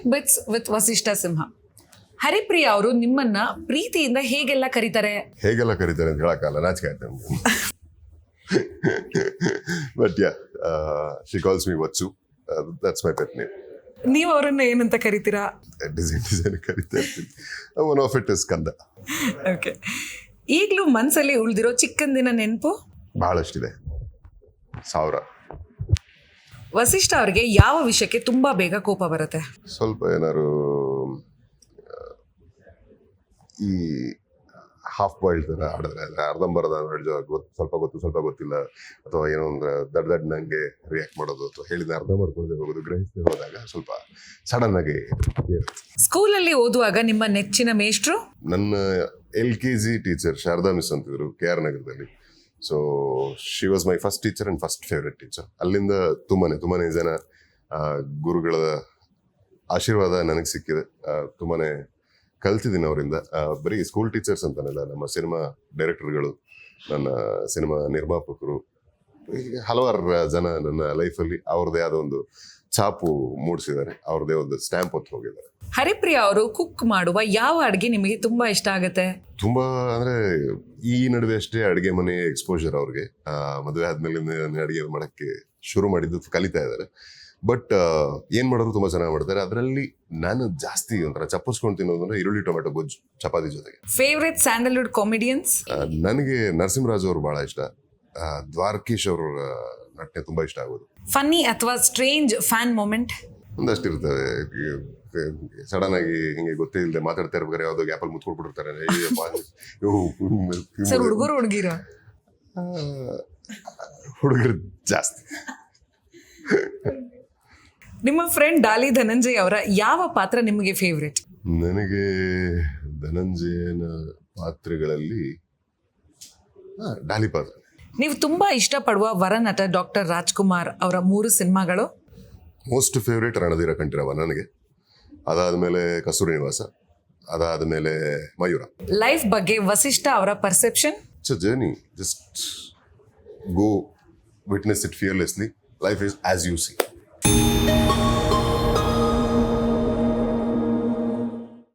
Quick bites with Vasishta Simha Haripriya ಅವರು ನಿಮ್ಮನ್ನ ಪ್ರೀತಿಯಿಂದ ಹೇಗೆಲ್ಲ ಕರೀತಾರೆ? ಹೇಗೆಲ್ಲ ಕರೀತಾರೆ ಅಂತ ಹೇಳಕ್ಕಲ್ಲ ನಾಚಿಕೆ ಆಯ್ತು ನಮ್ಗೆ. But ya she calls me Vatsu that's my pet name ನೀವು ಅವರನ್ನ ಏನಂತ ಕರಿತೀರಾ? ಡಿಸೈನ್ ಡಿಸೈನ್ ಕರಿತಾ ಇರ್ತೀನಿ. ಒನ್ ಆಫ್ ಇಟ್ ಇಸ್ ಕಂದ ಓಕೆ ಈಗಲೂ ಮನಸ್ಸಲ್ಲಿ ಉಳಿದಿರೋ ಚಿಕ್ಕಂದಿನ ನೆನಪು? ಬಹಳಷ್ಟಿದೆ. ಸಾವಿರ. ವಸಿಷ್ಠ ಅವರಿಗೆ ಯಾವ ವಿಷಯಕ್ಕೆ ತುಂಬಾ ಬೇಗ ಕೋಪ ಬರುತ್ತೆ? ಸ್ವಲ್ಪ ಏನಾದ್ರು ಈ ಹಾಫ್ ಬಾಯ್ಲ್ಡ್ ಥರ ಆಡಿದ್ರೆ ಅಂದರೆ ಅರ್ಧಂಬರ್ಧ ಗೊತ್ತು ಸ್ವಲ್ಪ ಗೊತ್ತು ಸ್ವಲ್ಪ ಗೊತ್ತಿಲ್ಲ ಅಥವಾ ಏನೋ ಅಂದ್ರೆ ದಡ್ ದಡ್ ನಂಗೆ ರಿಯಾಕ್ಟ್ ಮಾಡೋದು ಅಥವಾ ಹೇಳಿದ ಅರ್ಧ ಮಾಡ್ಕೊಳ್ಳದೆ ಹೋಗೋದು ಗ್ರಹಿಸದೆ ಹೋದಾಗ ಸ್ವಲ್ಪ ಸಡನ್ ಆಗಿ. ಸ್ಕೂಲಲ್ಲಿ ಓದುವಾಗ ನಿಮ್ಮ ನೆಚ್ಚಿನ ಮೇಷ್ಟ್ರು? ನನ್ನ L K G teacher Sharada miss ಅಂತಿದ್ರು ಕೆ ಆರ್ ನಗರದಲ್ಲಿ. So she was my first teacher and first favourite teacher ಅಲ್ಲಿಂದ ತುಂಬಾನೇ ತುಂಬಾನೇ ಜನ ಗುರುಗಳ ಆಶೀರ್ವಾದ ನನಗೆ ಸಿಕ್ಕಿದೆ. ತುಂಬಾ ತುಂಬಾನೇ ಕಲ್ತಿದ್ದೀನಿ ಅವರಿಂದ. ಬರೀ ಸ್ಕೂಲ್ ಟೀಚರ್ಸ್ ಅಂತಾನಲ್ಲ ನಮ್ಮ ಸಿನಿಮಾ ಡೈರೆಕ್ಟರ್ಗಳು ನನ್ನ ಸಿನಿಮಾ ನಿರ್ಮಾಪಕರು ಹಲವಾರು ಜನ ನನ್ನ ಲೈಫಲ್ಲಿ ಅವ್ರದ್ದೇ ಆದ ಒಂದು ಛಾಪು ಮೂಡಿಸಿದ್ದಾರೆ. ಅವ್ರದೇ ಒಂದು ಸ್ಟ್ಯಾಂಪ್ ಹೊತ್ತು ಹೋಗಿದ್ದಾರೆ. ಹರಿಪ್ರಿಯ ಅವರು ಕುಕ್ ಮಾಡುವ ಯಾವ ಅಡುಗೆ ನಿಮಗೆ ತುಂಬಾ ಇಷ್ಟ ಆಗುತ್ತೆ? ತುಂಬಾ ಅಂದ್ರೆ ಈ ನಡುವೆ ಅಷ್ಟೇ ಅಡುಗೆ ಮನೆ ಎಕ್ಸ್ಪೋಜರ್ ಅವ್ರಿಗೆ. ಮದುವೆ ಆದ್ಮೇಲೆ ಅಡುಗೆ ಮಾಡಕ್ಕೆ ಶುರು ಮಾಡಿದ್ದು ಕಲಿತಾ ಇದ್ದಾರೆ. ಬಟ್ ಏನ್ ಮಾಡಿದ್ರು ತುಂಬಾ ಚೆನ್ನಾಗಿ ಮಾಡ್ತಾರೆ. ಅದರಲ್ಲಿ ನಾನು ಜಾಸ್ತಿ ಒಂಥರ ಚಪ್ಪಸ್ಕೊಂಡು ತಿನ್ನೋದಂದ್ರೆ ಈರುಳ್ಳಿ ಟೊಮೆಟೊ ಗೊಜ್ಜು ಚಪಾತಿ ಜೊತೆಗೆ. ಫೇವ್ರೆಟ್ ಸ್ಯಾಂಡಲ್ವುಡ್ ಕಾಮಿಡಿಯನ್ಸ್ ನನಗೆ ನರಸಿಂಹರಾಜ್ ಅವರು ಬಹಳ ಇಷ್ಟ. ದ್ವಾರಕೀಶ್ ಅವ್ರ ನಟನೆ ತುಂಬಾ ಇಷ್ಟ ಆಗೋದು. ಫನ್ನಿ ಅಥವಾ ಸ್ಟ್ರೇಂಜ್ ಫ್ಯಾನ್ ಮೂಮೆಂಟ್ ಒಂದಷ್ಟು ಇರ್ತವೆ ಸಡನ್ ಆಗಿ ಹಿಂಗೆ ಗೊತ್ತೇ ಇಲ್ಲದೆ ಮಾತಾಡ್ತಾ ಇರ್ಬೇಕಾದ್ರೆ ಯಾವ್ದೋ ಗ್ಯಾಪಲ್ಲಿ ಮುತ್ಕೊಟ್ಬಿಟ್ಟಿರ್ತಾರೆ ಸರ್ ಹುಡುಗರು ಹುಡುಗಿರ? ಹುಡುಗರು ಜಾಸ್ತಿ. ನಿಮ್ಮ ಫ್ರೆಂಡ್ ಡಾಲಿ ಧನಂಜಯ್ ಅವರ ಯಾವ ಪಾತ್ರ ನಿಮಗೆ ಫೇವ್ರೆಟ್ ನನಗೆ ಧನಂಜಯನ ಪಾತ್ರಗಳಲ್ಲಿ ಡಾಲಿ ಪಾತ್ರ. ನೀವು ತುಂಬಾ ಇಷ್ಟಪಡುವ ವರನಟ ಡಾಕ್ಟರ್ ರಾಜ್ಕುಮಾರ್ ಅವರ ಮೂರು ಸಿನಿಮಾಗಳು? ಮೋಸ್ಟ್ ಫೇವ್ರೇಟ್ ರಣಧೀರ ಕಂಠೀರವ ನನಗೆ. ಅದಾದಮೇಲೆ ಕಸ್ತೂರಿ ನಿವಾಸ ಅದಾದಮೇಲೆ ಮಯೂರ. ಲೈಫ್ ಬಗ್ಗೆ ವಸಿಷ್ಠ ಅವರ perception it's a journey just go witness it fearlessly life is as you see